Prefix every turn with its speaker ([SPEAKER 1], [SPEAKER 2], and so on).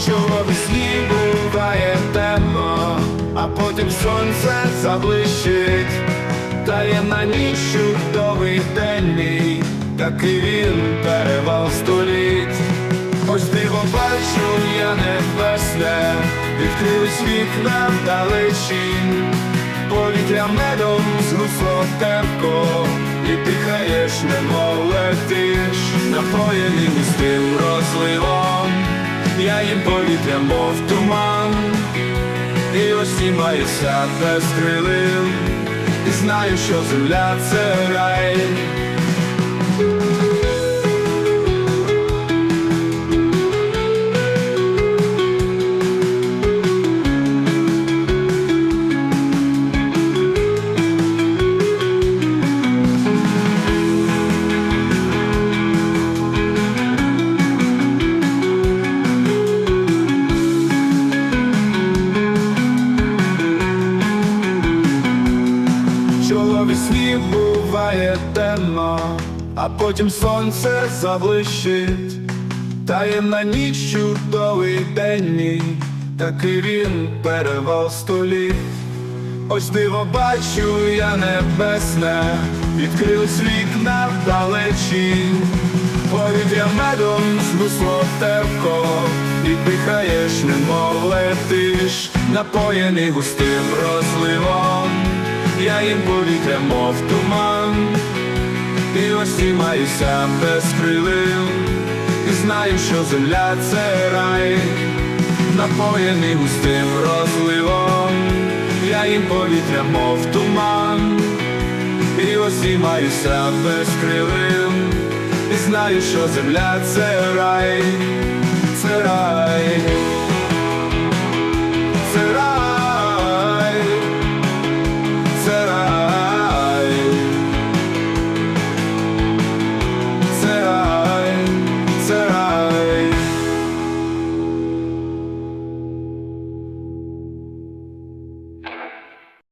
[SPEAKER 1] що весні буває темно, а потім сонце заблищить, Тає на ніч чудовий день мій, такий він перевал століть. Ось диво бачу я небесне, відкрились вікна вдалечінь, повітря медом згусло темко, і дихаєш, немов летиш, напоєний густим розливом, їм повітря, мов туман, і осімаюся без крилин, і знаю, що земля це рай. Що весні буває темно, а потім сонце заблищить, таємна ніч чудовий день такий він перевал століт. Ось диво бачу я небесне, відкрились вікна вдалечі, повітря медом змусло терпко, і дихаєш, немов летиш, напоєний густим розливом, я їм повітря, мов туман, і осімаюся без крилин, і знаю, що земля це рай, напоєний густим розливом, я їм повітря, мов туман, і осімаюся без крилин, і знаю, що земля це рай.